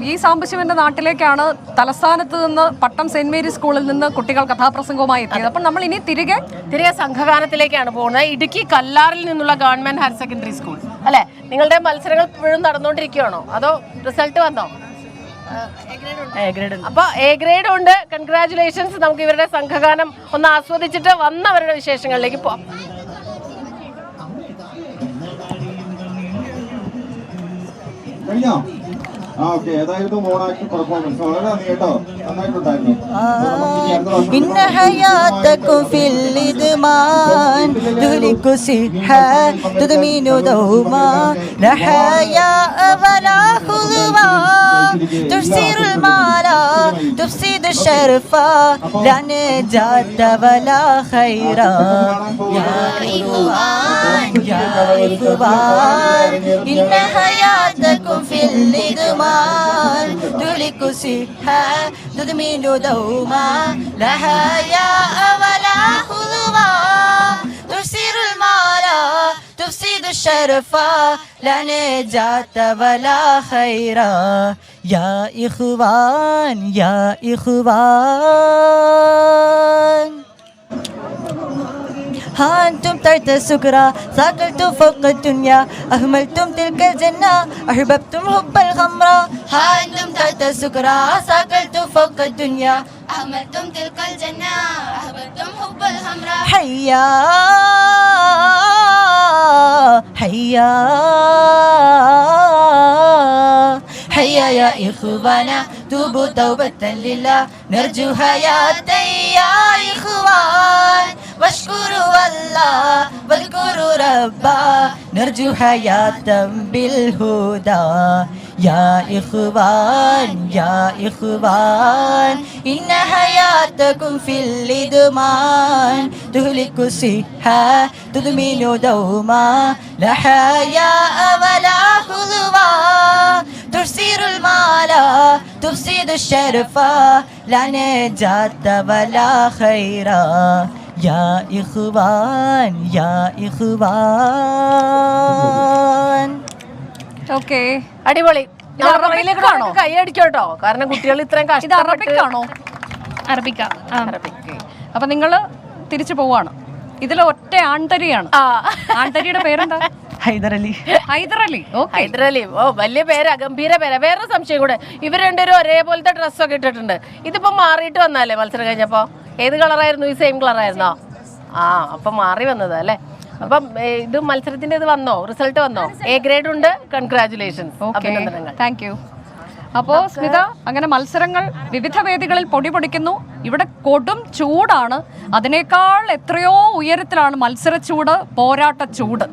V സാംബശിവന്റെ നാട്ടിലേക്കാണ് തലസ്ഥാനത്ത് നിന്ന് പട്ടം saint Mary's സ്കൂളിൽ നിന്ന് കുട്ടികൾ കഥാപ്രസംഗവുമായി എത്തിയത്. അപ്പം നമ്മൾ ഇനി തിരികെ തിരികെ സംഘഗാനത്തിലേക്കാണ് പോകുന്നത്. ഇടുക്കി കല്ലാറിൽ നിന്നുള്ള ഗവൺമെന്റ് ഹയർ സെക്കൻഡറി സ്കൂൾ. അല്ലെ? നിങ്ങളുടെ മത്സരങ്ങൾ ഇപ്പോഴും നടന്നുകൊണ്ടിരിക്കുകയാണോ? അതോ റിസൾട്ട് വന്നോ? അപ്പൊ എ ഗ്രേഡ് ഉണ്ട്. കൺഗ്രാചുലേഷൻസ് നമുക്ക് ഇവരുടെ സംഘഗാനം ഒന്ന് ആസ്വദിച്ചിട്ട് വന്നവരുടെ വിശേഷങ്ങളിലേക്ക് പോവാം. കഴിഞ്ഞോ? إن حياتكم في الإدمان تهلك صحة تدمين دوما لا حياء ولا خلوة تفسير المال تفسد الشرف لا نجاة ولا خيرا يا إخوان يا إخوان إن حياتكم في الإدمان. تهلك صحة تدمين دوما. لا حياء ولا خلوة تفسير المال تفسد الشرف. لا نجاة ولا خيرا يا إخوان يا إخوان. ها أنتم تحت السكرى ثاقلتم فوق الدنيا أهملتم تلك الجنة أحببتم حب الخمرة ها أنتم تحت السكرى ثاقلتم فوق الدنيا أهملتم تلك الجنة أحببتم حب الحمراء حيا حيا حيا يا إخوانا توبوا توبة لله نرجو حياة يا إخوان. ربا نرجو حياة بالهدى يا إخوان يا إخوان إن حياتكم في الإدمان تهلك صحة تدمن دوما لا حياء ولا خلوة ترسل المال تفسد الشرف لا نجاة ولا خيرا يا إخوان يا إخوان ഓക്കെ അടിപൊളി ഇത് അറബിക് ആണോ? കൈയടിക്കോട്ടോ കാരണം കുട്ടികൾ ഇത്രയും ഇത് കഷ്ടപ്പെട്ട് അറബിക് ആണോ അറബിക്ക അറബിക്. അപ്പൊ നിങ്ങൾ തിരിച്ചു പോവാണ് ഇതിൽ ഒറ്റ ആൺതരിയാണ് ആ ആൺതരിയുടെ പേരെന്താ ഹൈദർ അലി ഹൈദർ അലി ഓക്കെ ഹൈദരലി ഓ വലിയ പേരാ ഗംഭീര പേരാ വേറെ സംശയം കൂടെ ഇവർ രണ്ടുപേരും ഒരേപോലത്തെ ഡ്രസ്സൊക്കെ ഇട്ടിട്ടുണ്ട് ഇതിപ്പോ മാറിയിട്ട് വന്നല്ലേ മത്സരം കഴിഞ്ഞപ്പോ ഏത് കളറായിരുന്നു? ഈ സെയിം കളറായിരുന്നോ? ആ അപ്പം മാറി വന്നത് അല്ലേ? അപ്പം ഇത് മത്സരത്തിന്റെ ഇത് വന്നോ? റിസൾട്ട് വന്നോ? എ ഗ്രേഡ് ഉണ്ട്. കൺഗ്രാചുലേഷൻസ് ഓക്കെ അഭിനന്ദനങ്ങൾ. താങ്ക് യു അപ്പോ സ്മിത അങ്ങനെ മത്സരങ്ങൾ വിവിധ വേദികളിൽ പൊടി പൊടിക്കുന്നു. ഇവിടെ കൊടും ചൂടാണ്. അതിനേക്കാൾ എത്രയോ ഉയരത്തിലാണ് മത്സര ചൂട് പോരാട്ട ചൂട്.